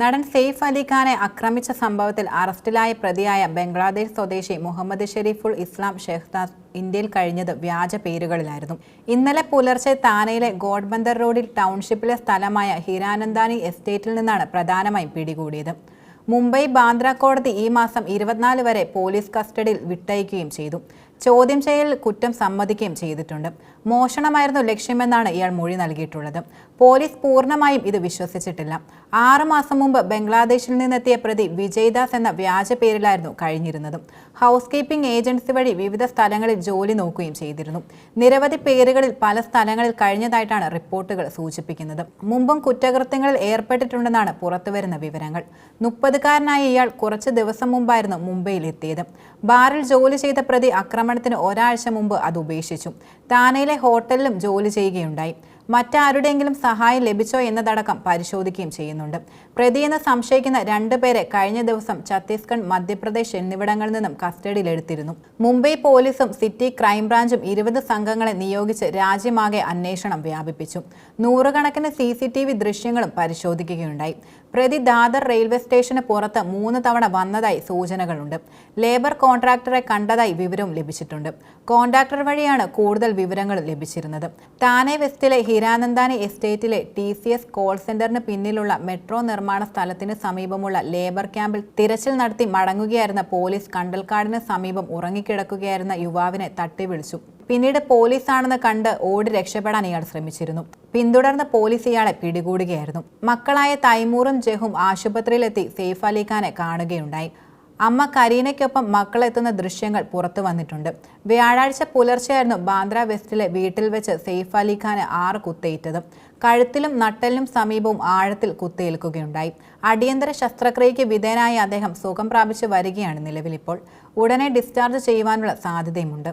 നടൻ സെയ്ഫ് അലി ഖാനെ ആക്രമിച്ച സംഭവത്തിൽ അറസ്റ്റിലായ പ്രതിയായ ബംഗ്ലാദേശ് സ്വദേശി മുഹമ്മദ് ഷെരീഫുൾ ഇസ്ലാം ഷെഹ്താസ് ഇന്ത്യയിൽ കഴിഞ്ഞത് വ്യാജ പേരുകളിലായിരുന്നു. ഇന്നലെ പുലർച്ചെ താനയിലെ ഗോഡ്ബന്ദർ റോഡിൽ ടൗൺഷിപ്പിലെ സ്ഥലമായ ഹിരാനന്ദാനി എസ്റ്റേറ്റിൽ നിന്നാണ് പ്രധാനമായും പിടികൂടിയത്. മുംബൈ ബാന്ദ്ര കോടതി ഈ മാസം ഇരുപത്തിനാല് വരെ പോലീസ് കസ്റ്റഡിയിൽ വിട്ടയക്കുകയും ചെയ്തു. ചോദ്യം ചെയ്യൽ കുറ്റം സമ്മതിക്കുകയും ചെയ്തിട്ടുണ്ട്. മോഷണമായിരുന്നു ലക്ഷ്യമെന്നാണ് ഇയാൾ മൊഴി നൽകിയിട്ടുള്ളത്. പോലീസ് പൂർണമായും ഇത് വിശ്വസിച്ചിട്ടില്ല. ആറുമാസം മുമ്പ് ബംഗ്ലാദേശിൽ നിന്നെത്തിയ പ്രതി വിജയ്ദാസ് എന്ന വ്യാജ പേരിലായിരുന്നു കഴിഞ്ഞിരുന്നത്. ഹൗസ് കീപ്പിംഗ് ഏജൻസി വഴി വിവിധ സ്ഥലങ്ങളിൽ ജോലി നോക്കുകയും ചെയ്തിരുന്നു. നിരവധി പേരുകളിൽ പല സ്ഥലങ്ങളിൽ കഴിഞ്ഞതായിട്ടാണ് റിപ്പോർട്ടുകൾ സൂചിപ്പിക്കുന്നത്. മുമ്പും കുറ്റകൃത്യങ്ങളിൽ ഏർപ്പെട്ടിട്ടുണ്ടെന്നാണ് പുറത്തുവരുന്ന വിവരങ്ങൾ. മുപ്പതുകാരനായ ഇയാൾ കുറച്ച് ദിവസം മുമ്പായിരുന്നു മുംബൈയിൽ എത്തിയത് ബാറിൽ ജോലി ചെയ്ത പ്രതി ആക്രമണത്തിന് ഒരാഴ്ച മുമ്പ് അത് ഉപേക്ഷിച്ചു. താനയിലെ ഹോട്ടലിലും ജോലി ചെയ്യുകയുണ്ടായി. മറ്റാരുടെയെങ്കിലും സഹായം ലഭിച്ചോ എന്നതടക്കം പരിശോധിക്കുകയും ചെയ്യുന്നുണ്ട്. പ്രതിയെന്ന് സംശയിക്കുന്ന രണ്ടുപേരെ കഴിഞ്ഞ ദിവസം ഛത്തീസ്ഗഡ് മധ്യപ്രദേശ് എന്നിവിടങ്ങളിൽ നിന്നും കസ്റ്റഡിയിലെടുത്തിരുന്നു. മുംബൈ പോലീസും സിറ്റി ക്രൈംബ്രാഞ്ചും ഇരുപത് സംഘങ്ങളെ നിയോഗിച്ച് രാജ്യമാകെ അന്വേഷണം വ്യാപിപ്പിച്ചു. നൂറുകണക്കിന് സി സി ടി വി ദൃശ്യങ്ങളും പരിശോധിക്കുകയുണ്ടായി. പ്രതി ദാദർ റെയിൽവേ സ്റ്റേഷന് പുറത്ത് മൂന്ന് തവണ വന്നതായി സൂചനകളുണ്ട്. ലേബർ കോൺട്രാക്ടറെ കണ്ടതായി വിവരവും ലഭിച്ചിട്ടുണ്ട്. കോൺട്രാക്ടർ വഴിയാണ് കൂടുതൽ വിവരങ്ങൾ ലഭിച്ചിരുന്നത്. താനെ വെസ്റ്റിലെ ഹിരാനന്ദാനി എസ്റ്റേറ്റിലെ ടി സി എസ് കോൾ സെന്ററിന് പിന്നിലുള്ള മെട്രോ നിർമ്മാണ സ്ഥലത്തിന് സമീപമുള്ള ലേബർ ക്യാമ്പിൽ തിരച്ചിൽ നടത്തി മടങ്ങുകയായിരുന്ന പോലീസ് കണ്ടൽക്കാടിന് സമീപം ഉറങ്ങിക്കിടക്കുകയായിരുന്ന യുവാവിനെ തട്ടിവിളിച്ചു. പിന്നീട് പോലീസാണെന്ന് കണ്ട് ഓടി രക്ഷപ്പെടാൻ ഇയാൾ ശ്രമിച്ചിരുന്നു. പിന്തുടർന്ന് പോലീസ് ഇയാളെ പിടികൂടുകയായിരുന്നു. മക്കളായ തൈമൂറും ജഹും ആശുപത്രിയിലെത്തി സെയ്ഫ് അലി ഖാനെ കാണുകയുണ്ടായി. അമ്മ കരീനയ്ക്കൊപ്പം മക്കളെത്തുന്ന ദൃശ്യങ്ങൾ പുറത്തു വന്നിട്ടുണ്ട്. വ്യാഴാഴ്ച പുലർച്ചെയായിരുന്നു ബാന്ദ്ര വെസ്റ്റിലെ വീട്ടിൽ വെച്ച് സെയ്ഫ് അലി ഖാന് ആറ് കുത്തേറ്റത്. കഴുത്തിലും നട്ടലിനും സമീപവും ആഴത്തിൽ കുത്തേൽക്കുകയുണ്ടായി. അടിയന്തര ശസ്ത്രക്രിയയ്ക്ക് വിധേയനായ അദ്ദേഹം സുഖം പ്രാപിച്ചു വരികയാണ് നിലവിലിപ്പോൾ. ഉടനെ ഡിസ്ചാർജ് ചെയ്യുവാനുള്ള സാധ്യതയുമുണ്ട്.